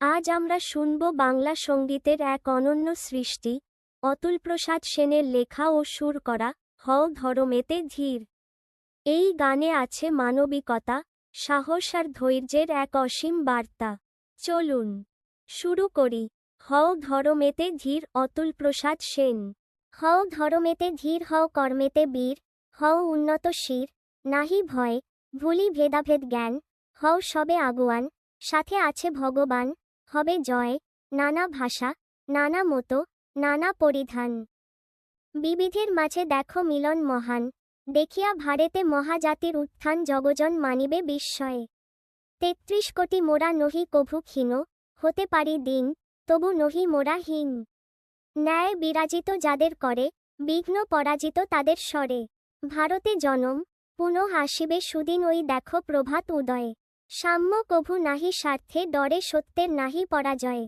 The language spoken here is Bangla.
আজ আমরা শুনব বাংলা সঙ্গীতের এক অনন্য সৃষ্টি, অতুল প্রসাদ সেনের লেখা ও সুর করা, হও ধরমেতে ধীর। এই গানে আছে মানবিকতা, সাহস আর ধৈর্যের এক অসীম বার্তা। চলুন, শুরু করি, হও ধরমেতে ধীর অতুল প্রসাদ সেন। হও ধরমেতে ধীর, হও কর্মেতে বীর, হও উন্নত শির, নাহি ভয়, ভুলি ভেদাভেদ জ্ঞান, হও সবে আগুয়ান, সাথে আছে ভগবান হবে জয়, নানা ভাষা, নানা মতো, নানা পরিধান। বিবিধের মাঝে দেখো মিলন মহান, দেখিয়া ভারেতে মহাজাতির উত্থান জগজন মানিবে বিস্ময়ে। তেত্রিশ কোটি মোরা নহি কভু ক্ষীণ, হতে পারি দিন, তবু নহি মোরা হীন। ন্যায় বিরাজিত যাদের করে, বিঘ্ন পরাজিত তাদের স্বরে ভারতে জনম, পুনঃ আসিবে সুদিন ওই দেখো প্রভাত উদয়ে। সাম্য কভু নাহি স্বার্থে ডরে সত্যের নাহি পরাজয়ে।